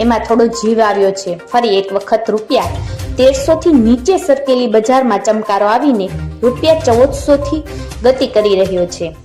એમાં થોડો જીવ આવ્યો છે. ફરી એક વખત રૂપિયા તેરસો થી નીચે સરકેલી બજારમાં ચમકારો આવીને રૂપિયા ચૌદસો થી ગતિ કરી રહ્યો છે.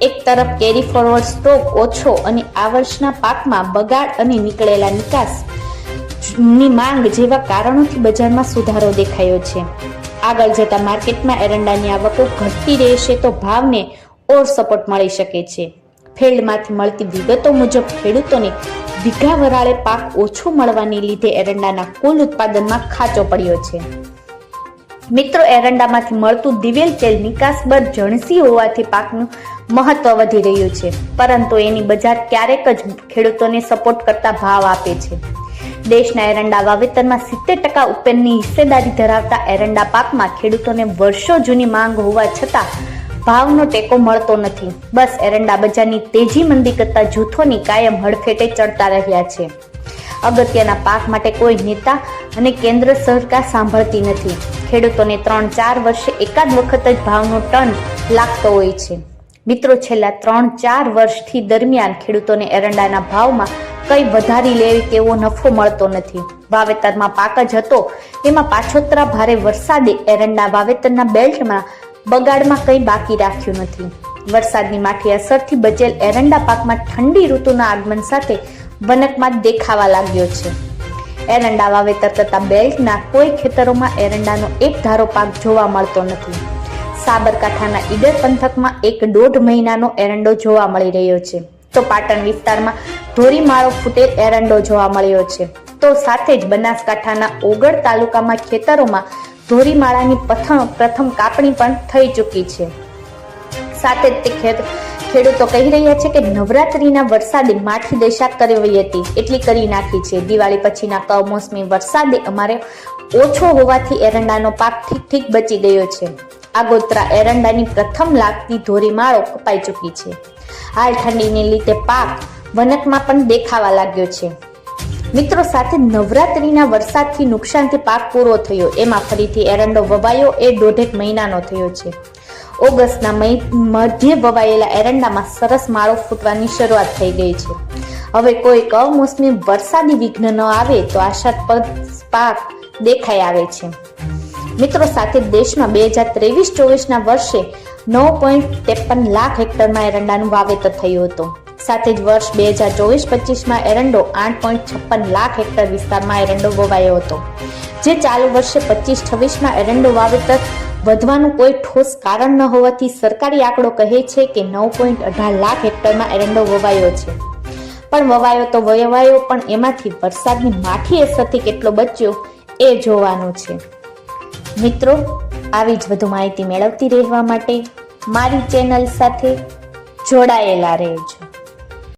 એક તરફ કેરી ફોરવર્ડ સ્ટોક ઓછો અને આ વર્ષના પાકમાં બગાડ અને નીકળેલા નિકાસની માંગ જેવા કારણોથી બજારમાં સુધારો દેખાયો છે. આગળ જતા માર્કેટમાં એરંડાની આવકો ઘટતી રહેશે તો ભાવને ઓર સપોર્ટ મળી શકે છે. ફિલ્ડમાંથી મળતી વિગતો મુજબ ખેડૂતોને વીઘા વરાળે પાક ઓછો મળવાને લીધે એરંડાના કુલ ઉત્પાદનમાં ખાંચો પડ્યો છે. મિત્રો, એરંડામાંથી મળતું દિવેલ તેલ નિકાસબર જણસી હોવાથી પાકનું મહત્વ વધી રહ્યું છે, પરંતુ એની બજાર ક્યારેક જ ખેડૂતોને સપોર્ટ કરતા ભાવ આપે છે. દેશના એરંડા વાવેતરમાં સિત્તેર ટકા ઉપરની હિસ્સેદારી ધરાવતા એરંડા પાકમાં ખેડૂતોને વર્ષો જૂની માંગ હોવા છતાં ભાવનો ટેકો મળતો નથી. બસ એરંડા બજારની તેજી મંદી કરતા જૂથોની કાયમ હડફેટે ચડતા રહ્યા છે. અગત્યના પાક માટે કોઈ નેતા અને કેન્દ્ર સરકાર સાંભળતી નથી. ખેડૂતોને ત્રણ ચાર વર્ષે એકાદ વખત જ ભાવનો ટન લાગતો હોય છે. મિત્રો, છેલ્લા ત્રણ ચાર વર્ષથી દરમિયાન ખેડૂતોને એરંડાના ભાવમાં કંઈ વધારી લેવી તેવો નફો મળતો નથી. વાવેતરમાં પાક જ હતો. તેમાં પાછોતરા ભારે વરસાદે એરંડા વાવેતરના બેલ્ટમાં બગાડમાં કંઈ બાકી રાખ્યું નથી. વરસાદની માઠી અસરથી બચેલ એરંડા પાકમાં ઠંડી ઋતુના આગમન સાથે વનકમાં દેખાવા લાગ્યો છે. એરંડા વાવેતર થતા બેલ્ટના કોઈ ખેતરોમાં એરંડાનો એક ધારો પાક જોવા મળતો નથી. સાબરકાંઠાના ઈડર પંથકમાં એક દોઢ મહિનાનો એરંડો જોવા મળી રહ્યો છે. તો પાટણ વિસ્તારમાં ધોરીમાળો ફૂટેલ એરંડો જોવા મળ્યો છે. તો સાથે જ બનાસકાંઠાના ઓગળ તાલુકામાં ખેતરોમાં ધોરીમાળાની પ્રથમ પ્રથમ કાપણી પણ થઈ ચૂકી છે. સાથે જ તે ખેત, ખેડૂતો કહી રહ્યા છે કે નવરાત્રીના વરસાદે માઠી દશા કરવી હતી. એટલી કરી નાખી છે. દિવાળી પછીના કમોસમી વરસાદે અમારે ઓછો હોવાથી એરંડાનો પાક ઠીક ઠીક બચી ગયો છે. આગોતરા એરંડાની પ્રથમ લાગતી ધોરીમાળો કપાઈ ચૂકી છે. હાલ ઠંડીને લીધે પાક વનકમાં પણ દેખાવા લાગ્યો છે. મિત્રો, સાથે નવરાત્રીના વરસાદથી નુકસાનથી પાક પૂરો થયો. એમાં ફરીથી એરંડો વવાયો. એ દોઢેક મહિનાનો થયો છે. ઓગસ્ટના મધ્ય વવાયેલા એરંડામાં સરસ માળો ફૂટવાની શરૂઆત થઈ ગઈ છે. હવે કોઈ કમોસમી વરસાદી વિઘ્ન ન આવે તો આશાસ્પદ પાક દેખાઈ આવે છે. મિત્રો, સાથે દેશમાં બે હજાર ત્રેવીસ ચોવીસના વર્ષે નવ પોઈન્ટ ત્રેપન લાખ હેક્ટરમાં એરંડાનું વાવેતર થયું હતું. સાથે જ વર્ષ બે હજાર ચોવીસ પચીસમાં એરંડો આઠ પોઈન્ટ છપ્પન લાખ હેક્ટર વિસ્તારમાં એરંડો વવાયો હતો. જે ચાલુ વર્ષે પચીસ છવ્વીસમાં એરંડો વાવેતર વધવાનું કોઈ ઠોસ કારણ ન હોવાથી સરકારી આંકડો કહે છે કે નવ પોઈન્ટ અઢાર લાખ હેક્ટરમાં એરંડો વવાયો છે. પણ વવાયો તો વવાયો, પણ એમાંથી વરસાદની માઠી અસરથી કેટલો બચ્યો એ જોવાનું છે. મિત્રો, આવી જ વધુ માહિતી મેળવતી રહેવા માટે મારી ચેનલ સાથે જોડાયેલા રહેજો.